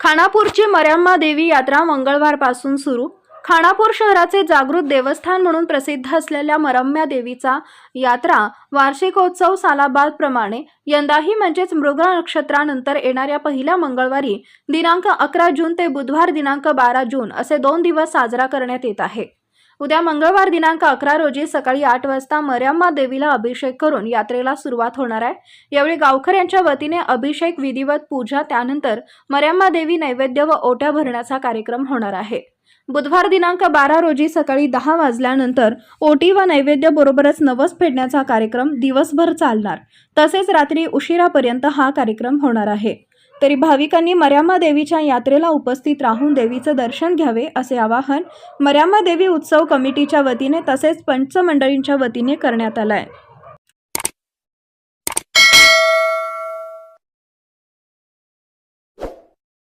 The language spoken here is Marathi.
खानापूरची मर्याम्मा देवी यात्रा मंगळवारपासून सुरू. खानापूर शहराचे जागृत देवस्थान म्हणून प्रसिद्ध असलेल्या मरम्या देवीचा यात्रा वार्षिकोत्सव सालाबादप्रमाणे यंदाही म्हणजेच मृग नक्षत्रानंतर येणाऱ्या पहिल्या मंगळवारी दिनांक अकरा जून ते बुधवार दिनांक बारा जून असे दोन दिवस साजरा करण्यात येत आहे. उद्या मंगळवार दिनांक अकरा रोजी सकाळी आठ वाजता मर्याम्मा देवीला अभिषेक करून यात्रेला सुरुवात होणार आहे. यावेळी गावकऱ्यांच्या वतीने अभिषेक विधिवत पूजा त्यानंतर मर्याम्मा देवी नैवेद्य व ओट्या भरण्याचा कार्यक्रम होणार आहे. बुधवार दिनांक बारा रोजी सकाळी दहा वाजल्यानंतर ओटी व नैवेद्य बरोबरच नवस फेडण्याचा कार्यक्रम दिवसभर चालणार. तसेच रात्री उशिरापर्यंत हा कार्यक्रम होणार आहे. तरी भाविकांनी मर्यामा देवीच्या यात्रेला उपस्थित राहून देवीचं दर्शन घ्यावे असे आवाहन मर्यामा देवी उत्सव कमिटीच्या वतीने तसेच पंचमंडळींच्या वतीने करण्यात आलं आहे